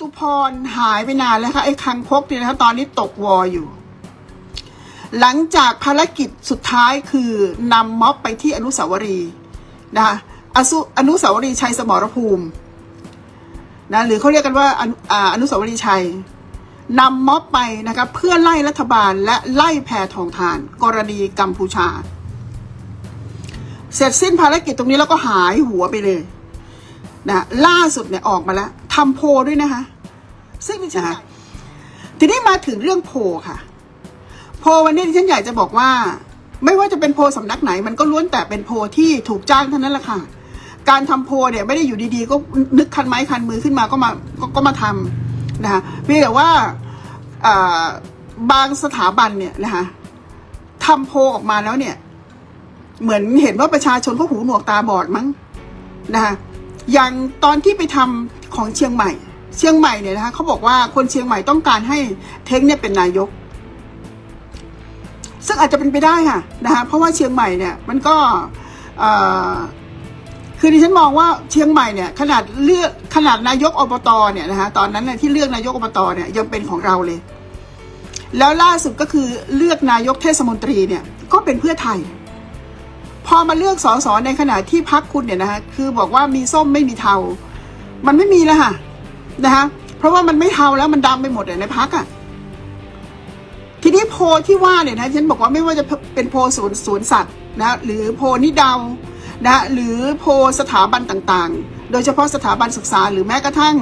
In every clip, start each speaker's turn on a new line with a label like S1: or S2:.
S1: ตุพรหายไปนานแล้วค่ะไอ้คังคกเนี่ยนะคะตอนนี้ตกวออยู่ หลังจากภารกิจสุดท้ายคือนำม็อบไปที่อนุสาวรีย์นะคะอสุอนุสาวรีย์ชัยสมรภูมินะหรือเขาเรียกกันว่าอนุอนุสาวรีย์ชัยนำม็อบไปนะคะเพื่อไล่รัฐบาลและไล่แพทองทาน กรณีกัมพูชา เสร็จสิ้นภารกิจตรงนี้แล้วก็หายหัวไปเลยนะล่าสุดเนี่ยออกมาแล้ว ทำโพลด้วยนะคะ ซึ่งดิฉันอยากทีนี้มาถึงเรื่องโพลค่ะ โพลวันนี้ดิฉันอยากจะบอกว่า ไม่ว่าจะเป็นโพลสำนักไหน มันก็ล้วนแต่เป็นโพลที่ถูกจ้างเท่านั้นแหละค่ะ การทำโพลเนี่ยไม่ได้อยู่ดีๆ ก็นึกคันไม้คันมือขึ้นมาก็มาก็ก็มาทำนะคะเพียงแต่ว่าอ่าบางสถาบันเนี่ยนะคะทำโพลออกมาแล้วเนี่ย เหมือนเห็นว่าประชาชนเขาหูหนวกตาบอดมั้งนะคะ อย่างตอนที่ไปทำของเชียงใหม่ เชียงใหม่เนี่ยนะคะเขาบอกว่าคนเชียงใหม่ต้องการให้เท้งเนี่ยเป็นนายก ซึ่งอาจจะเป็นไปได้ค่ะนะคะเพราะว่าเชียงใหม่เนี่ยมันก็คือดิฉันมองว่าเชียงใหม่เนี่ยขนาดเลือกขนาดนายกอบตเนี่ยนะคะตอนนั้นเนี่ยที่เลือกนายกอบตเนี่ยยังเป็นของเราเลย แล้วล่าสุดก็คือเลือกนายกเทศมนตรีเนี่ยก็เป็นเพื่อไทย พอมาเลือกสสในขณะที่พักคุณเนี่ยนะคะคือบอกว่ามีส้มไม่มีเทา มันไม่มีแล้วค่ะนะคะเพราะว่ามันไม่เทาแล้วมันดำไปหมดเลยในพักอะ่ะทีนี้โพที่ว่าเนี่ยนะฉันบอกว่าไม่ว่าจะเป็นโพลสวนสวนสัตว์นะหรือโพนิดาวนะหรือโพสถาบันต่างๆ โดยเฉพาะสถาบันศึกษาหรือแม้กระทั่ง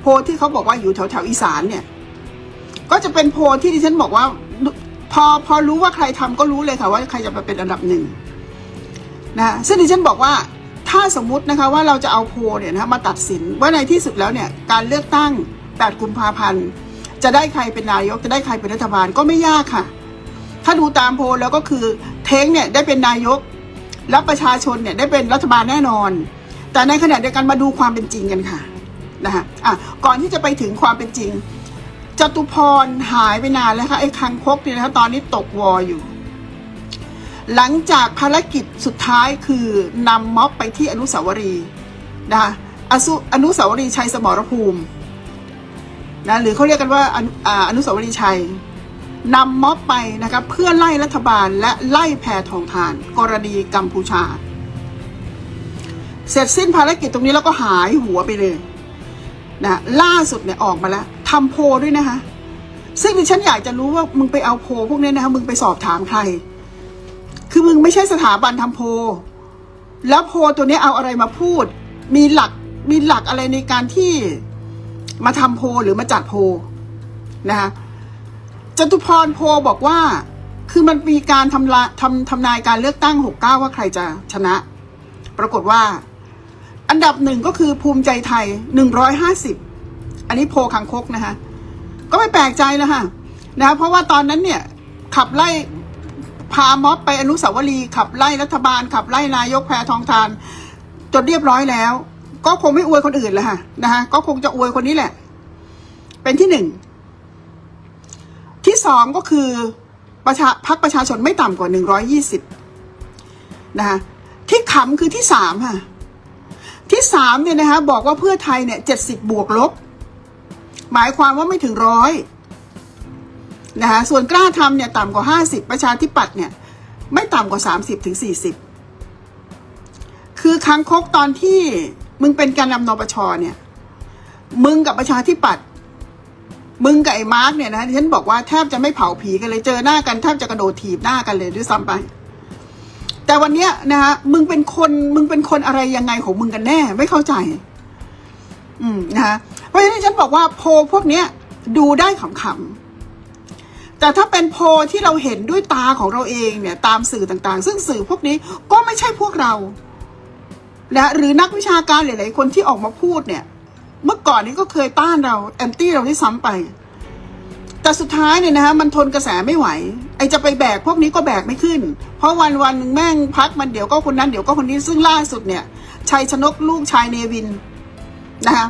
S1: โพที่เขาบอกว่าอยู่แถวๆอีสานเนี่ยก็จะเป็นโพที่ดิฉันบอกว่าพอพอรู้ว่าใครทำก็รู้เลยค่ะว่าใครจะมาเป็นอันดับหนึ่ง นะซึ่งดิฉันบอกว่าถ้าสมมุตินะคะว่าเราจะเอาโพลเนี่ยนะมาตัดสินว่าในที่สุดแล้วเนี่ยการเลือกตั้ง 8 กุมภาพันธ์จะได้ใครเป็นนายกจะได้ใครเป็นรัฐบาลก็ไม่ยากค่ะ ถ้าดูตามโพลแล้วก็คือเท้งเนี่ยได้เป็นนายกแล้วประชาชนเนี่ยได้เป็นรัฐบาลแน่นอน แต่ในขณะเดียวกันมาดูความเป็นจริงกันค่ะนะคะอะก่อนที่จะไปถึงความเป็นจริงจตุพรหายไปนานแล้วค่ะไอ้คังคกเนี่ยนะคะตอนนี้ตกวออยู่ หลังจากภารกิจสุดท้ายคือนำม็อบไปที่อนุสาวรีย์นะคะอสุอนุสาวรีย์ชัยสมรภูมินะหรือเขาเรียกกันว่าอนุอนุสาวรีย์ชัยนำม็อบไปนะคะเพื่อไล่รัฐบาลและไล่แพทองทาน กรณีกัมพูชา เสร็จสิ้นภารกิจตรงนี้แล้วก็หายหัวไปเลยนะล่าสุดเนี่ยออกมาแล้วทำโพด้วยนะคะซึ่งดิฉันอยากจะรู้ว่ามึงไปเอาโพพวกนี้นะคะมึงไปสอบถามใคร คือมึงไม่ใช่สถาบันทำโพ แล้วโพตัวนี้เอาอะไรมาพูด มีหลักมีหลักอะไรในการที่มาทำโพหรือมาจัดโพนะคะจตุพรโพบอกว่า คือมันมีการทำลาทำทำนายการเลือกตั้ง 69 ว่าใครจะชนะ ปรากฏว่า อันดับหนึ่งก็คือภูมิใจไทย 150 อันนี้โพคังคกนะคะก็ไม่แปลกใจแล้วค่ะนะคะเพราะว่าตอนนั้นเนี่ยขับไล่ พาม็อบไปอนุสาวรีย์ขับไล่รัฐบาล ขับไล่นายกแพทองทาน จนเรียบร้อยแล้ว ก็คงไม่อวยคนอื่นเลยค่ะนะคะก็คงจะอวยคนนี้แหละ เป็นที่หนึ่งที่สองก็คือประชาพักประชาชนไม่ต่ำกว่าหนึ่งร้อยยี่สิบนะคะที่ขำคือที่สามค่ะ ที่สามเนี่ยนะคะบอกว่าเพื่อไทยเนี่ยเจ็ดสิบบวกลบ หมายความว่าไม่ถึงร้อย นะคะส่วนกล้าทำเนี่ยต่ำกว่า 50 ประชาธิปัตย์เนี่ยไม่ต่ำกว่า 30ถึง40 คือค้างคกตอนที่มึงเป็นการนำนปชเนี่ยมึงกับประชาธิปัตย์มึงกับไอ้มาร์กเนี่ยนะที่ฉันบอกว่าแทบจะไม่เผาผีกันเลยเจอหน้ากันแทบจะกระโดดถีบหน้ากันเลยด้วยซ้ำไป แต่วันเนี้ยนะคะมึงเป็นคนมึงเป็นคนอะไรยังไงของมึงกันแน่ ไม่เข้าใจ อืมนะคะเพราะฉะนั้นฉันบอกว่าโพลพวกเนี้ยดูได้ขำๆ แต่ถ้าเป็นโพที่เราเห็นด้วยตาของเราเองเนี่ยตามสื่อต่างๆ ซึ่งสื่อพวกนี้ก็ไม่ใช่พวกเรานะหรือนักวิชาการหลายๆคนที่ออกมาพูดเนี่ย เมื่อก่อนนี้ก็เคยต้านเราแอนตี้เราที่ซ้ำไป แต่สุดท้ายเนี่ยนะฮะมันทนกระแสไม่ไหว ไอจะไปแบกพวกนี้ก็แบกไม่ขึ้น เพราะวันวันๆหนึ่งแม่งพักมันเดี๋ยวก็คนนั้นเดี๋ยวก็คนนี้ซึ่งล่าสุดเนี่ยชัยชนกลูกชายเนวินนะคะ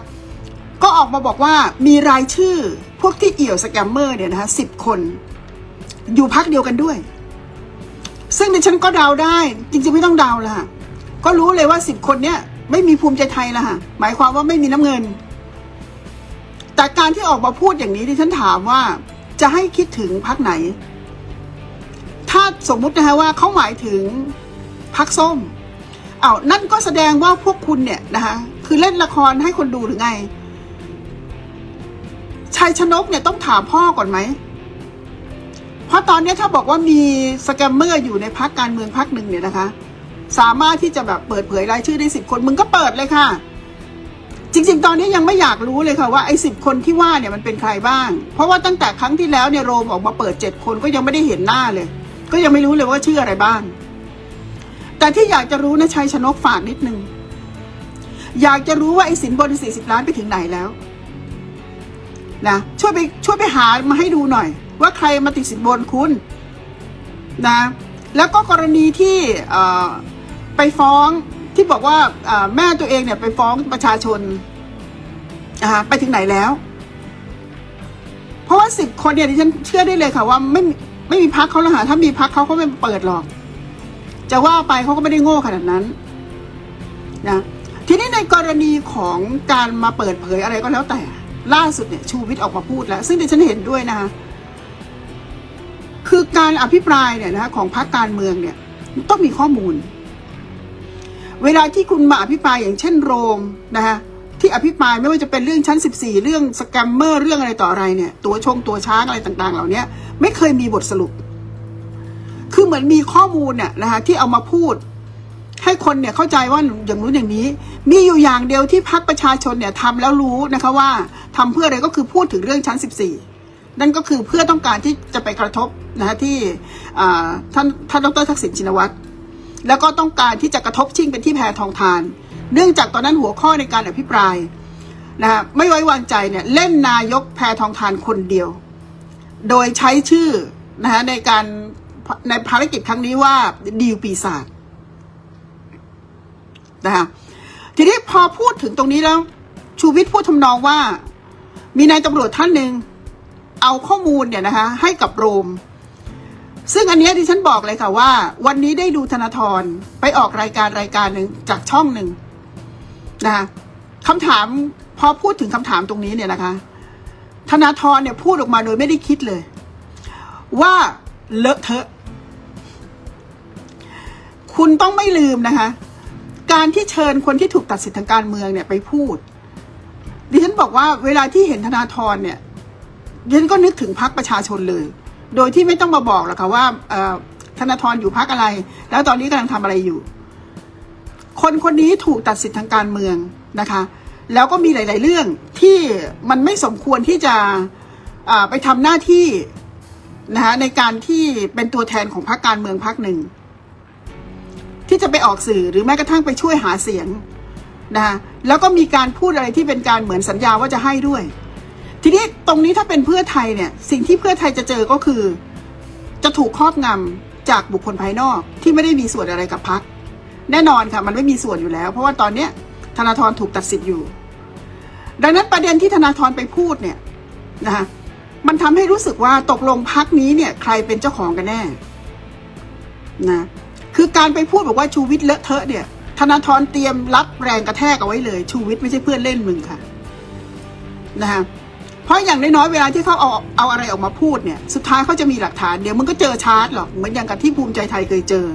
S1: ก็ออกมาบอกว่ามีรายชื่อ พวกที่เอี่ยวสแกมเมอร์เนี่ยนะคะสิบคน อยู่พักเดียวกันด้วย ซึ่งดิฉันก็เดาได้ จริงๆไม่ต้องเดาละค่ะก็รู้เลยว่าสิบคนเนี้ยไม่มีภูมิใจไทยละค่ะหมายความว่าไม่มีน้ำเงิน แต่การที่ออกมาพูดอย่างนี้ที่ฉันถามว่าจะให้คิดถึงพักไหน ถ้าสมมุตินะคะว่าเขาหมายถึงพักส้มเอานั่นก็แสดงว่าพวกคุณเนี่ยนะคะคือเล่นละครให้คนดูหรือไง ชัยชนกเนี่ยต้องถามพ่อก่อนไหม เพราะตอนนี้ถ้าบอกว่ามีสแกมเมอร์อยู่ในพักการเมืองพักหนึ่งเนี่ยนะคะ สามารถที่จะแบบเปิดเผยรายชื่อได้สิบคนมึงก็เปิดเลยค่ะ จริง ๆ ตอนนี้ยังไม่อยากรู้เลยค่ะว่าไอ้สิบคนที่ว่าเนี่ยมันเป็นใครบ้าง เพราะว่าตั้งแต่ครั้งที่แล้วเนี่ยโรมออกมาเปิดเจ็ดคนก็ยังไม่ได้เห็นหน้าเลย ก็ยังไม่รู้เลยว่าชื่ออะไรบ้าง แต่ที่อยากจะรู้นะชัยชนกฝากนิดนึงอยากจะรู้ว่าไอ้สินบนสี่สิบล้านไปถึงไหนแล้ว นะช่วยไปช่วยไปหามาให้ดูหน่อย ว่าใครมาติดสินบนคุณนะแล้วก็กรณีที่ไปฟ้องที่บอกว่าแม่ตัวเองเนี่ยไปฟ้องประชาชนไปถึงไหนแล้ว เพราะว่าสิบคนเนี่ยดิฉันเชื่อได้เลยค่ะว่าไม่ไม่มีพักเขาแล้วค่ะถ้ามีพักเขาเขาไม่เปิดหรอก จะว่าไปเขาก็ไม่ได้โง่ขนาดนั้นนะทีนี้ในกรณีของการมาเปิดเผยอะไรก็แล้วแต่ ล่าสุดเนี่ยชูวิทย์ออกมาพูดแล้ว ซึ่งดิฉันเห็นด้วยนะคะคือการอภิปรายเนี่ยนะคะของพรรคการเมืองเนี่ยต้องมีข้อมูล เวลาที่คุณมาอภิปรายอย่างเช่นโรมนะคะที่อภิปรายไม่ว่าจะเป็นเรื่องชั้น 14 เรื่องสแกมเมอร์เรื่องอะไรต่ออะไรเนี่ย ตัวชงตัวช้างอะไรต่างๆ เหล่านี้ไม่เคยมีบทสรุป คือเหมือนมีข้อมูลเนี่ยนะคะที่เอามาพูด ให้คนเนี่ยเข้าใจว่าอย่างนู้นอย่างนี้ มีอยู่อย่างเดียวที่พักประชาชนเนี่ยทำแล้วรู้นะคะว่าทำเพื่ออะไรก็คือพูดถึงเรื่องชั้น 14 นั่นก็คือเพื่อต้องการที่จะไปกระทบนะคะที่ท่านท่านดรทักษิณชินวัตรแล้วก็ต้องการที่จะกระทบชิงเป็นที่แพรทองทาน เนื่องจากตอนนั้นหัวข้อในการอภิปรายนะคะไม่ไว้วางใจเนี่ยเล่นนายกแพรทองทานคนเดียว โดยใช้ชื่อนะคะในการในภารกิจครั้งนี้ว่าดีลปีศาจ นะคะทีนี้พอพูดถึงตรงนี้แล้ว ชูวิทย์พูดทำนองว่า มีนายตำรวจท่านหนึ่งเอาข้อมูลเนี่ยนะคะให้กับโรม ซึ่งอันนี้ที่ฉันบอกเลยค่ะว่า วันนี้ได้ดูธนาธรไปออกรายการรายการหนึ่งจากช่องหนึ่งนะคะคำถามพอพูดถึงคำถามตรงนี้เนี่ยนะคะ ธนาธรเนี่ยพูดออกมาโดยไม่ได้คิดเลย ว่าเลอะเทอะ คุณต้องไม่ลืมนะคะ การที่เชิญคนที่ถูกตัดสิทธิทางการเมืองเนี่ยไปพูด ดิฉันบอกว่าเวลาที่เห็นธนาธรเนี่ยดิฉันก็นึกถึงพรรคประชาชนเลย โดยที่ไม่ต้องมาบอกหรอกค่ะว่าเอ่อธนาธรอยู่พรรคอะไร แล้วตอนนี้กำลังทำอะไรอยู่ คนคนนี้ถูกตัดสิทธิทางการเมืองนะคะ แล้วก็มีหลาย ๆ เรื่องที่มันไม่สมควรที่จะไปทำหน้าที่นะคะในการที่เป็นตัวแทนของพรรคการเมืองพรรคหนึ่ง ที่จะไปออกสื่อหรือแม้กระทั่งไปช่วยหาเสียงนะคะแล้วก็มีการพูดอะไรที่เป็นการเหมือนสัญญาว่าจะให้ด้วย ทีนี้ตรงนี้ถ้าเป็นเพื่อไทยเนี่ยสิ่งที่เพื่อไทยจะเจอก็คือ จะถูกครอบงำจากบุคคลภายนอกที่ไม่ได้มีส่วนอะไรกับพักแน่นอนค่ะมันไม่มีส่วนอยู่แล้ว เพราะว่าตอนเนี้ยธนาธรถูกตัดสิทธิ์อยู่ ดังนั้นประเด็นที่ธนาธรไปพูดเนี่ยนะคะมันทำให้รู้สึกว่าตกลงพักนี้เนี่ยใครเป็นเจ้าของกันแน่นะ คือการไปพูดบอกว่าชูวิทย์เลอะเทอะเนี่ย ธนาธรเตรียมรับแรงกระแทกเอาไว้เลย ชูวิทย์ไม่ใช่เพื่อนเล่นมึงค่ะนะคะเพราะอย่างน้อยๆเวลาที่เขาเอาเอาอะไรออกมาพูดเนี่ย สุดท้ายเขาจะมีหลักฐานเดี๋ยวมึงก็เจอชาร์จหรอกเหมือนอย่างกับที่ภูมิใจไทยเคยเจอ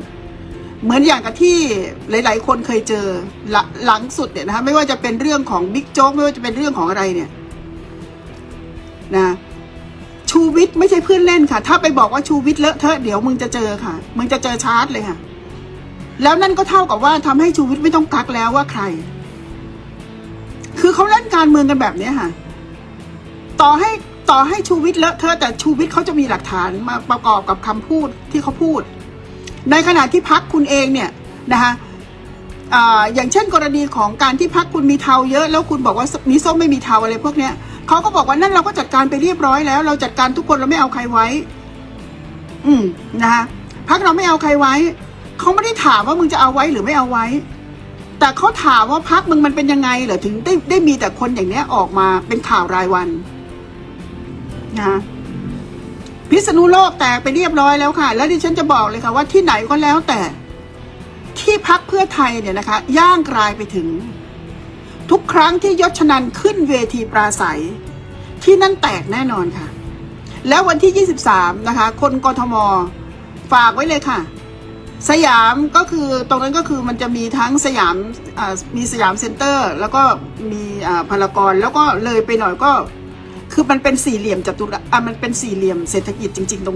S1: เหมือนอย่างกับที่หลาย ๆ คนเคยเจอหลังหลังสุดเนี่ยนะคะไม่ว่าจะเป็นเรื่องของบิ๊กโจ๊กไม่ว่าจะเป็นเรื่องของอะไรเนี่ย นะชูวิทย์ไม่ใช่เพื่อนเล่นค่ะ ถ้าไปบอกว่าชูวิทย์เลอะเทอะเดี๋ยวมึงจะเจอค่ะ มึงจะเจอชาร์จเลยค่ะ แล้วนั่นก็เท่ากับว่าทำให้ชูวิทย์ไม่ต้องกักแล้วว่าใคร คือเขาเล่นการเมืองกันแบบเนี้ยค่ะ ต่อให้ต่อให้ชูวิทย์เลอะเทอะแต่ชูวิทย์เขาจะมีหลักฐานมาประกอบกับคำพูดที่เขาพูด ในขณะที่พักคุณเองเนี่ยนะคะอ่าอย่างเช่นกรณีของการที่พักคุณมีเทาเยอะ แล้วคุณบอกว่ามีส้มไม่มีเทาอะไรพวกเนี้ยเขาก็บอกว่านั่นเราก็จัดการไปเรียบร้อยแล้ว เราจัดการทุกคนเราไม่เอาใครไว้ อืมนะคะพักเราไม่เอาใครไว้ เขาไม่ได้ถามว่ามึงจะเอาไว้หรือไม่เอาไว้ แต่เขาถามว่าพักมึงมันเป็นยังไงเหรอถึงได้ได้มีแต่คนอย่างเนี้ยออกมาเป็นข่าวรายวันนะคะพิษณุโลกแตกไปเรียบร้อยแล้วค่ะ แล้วดิฉันจะบอกเลยค่ะว่าที่ไหนก็แล้วแต่ ที่พักเพื่อไทยเนี่ยนะคะ ย่างกลายไปถึง ทุกครั้งที่ยศชนันขึ้นเวทีปราศัย ที่นั่นแตกแน่นอนค่ะ แล้ววันที่ 23 นะคะ คนกทม ฝากไว้เลยค่ะ สยามก็คือตรงนั้นก็คือมันจะมีทั้งสยามมีสยามเซ็นเตอร์ แล้วก็มีพารากอนแล้วก็เลยไปหน่อยก็ คือมันเป็นสี่เหลี่ยมจัตุรัสมันเป็นสี่เหลี่ยมเศรษฐกิจจริง ๆ ตรง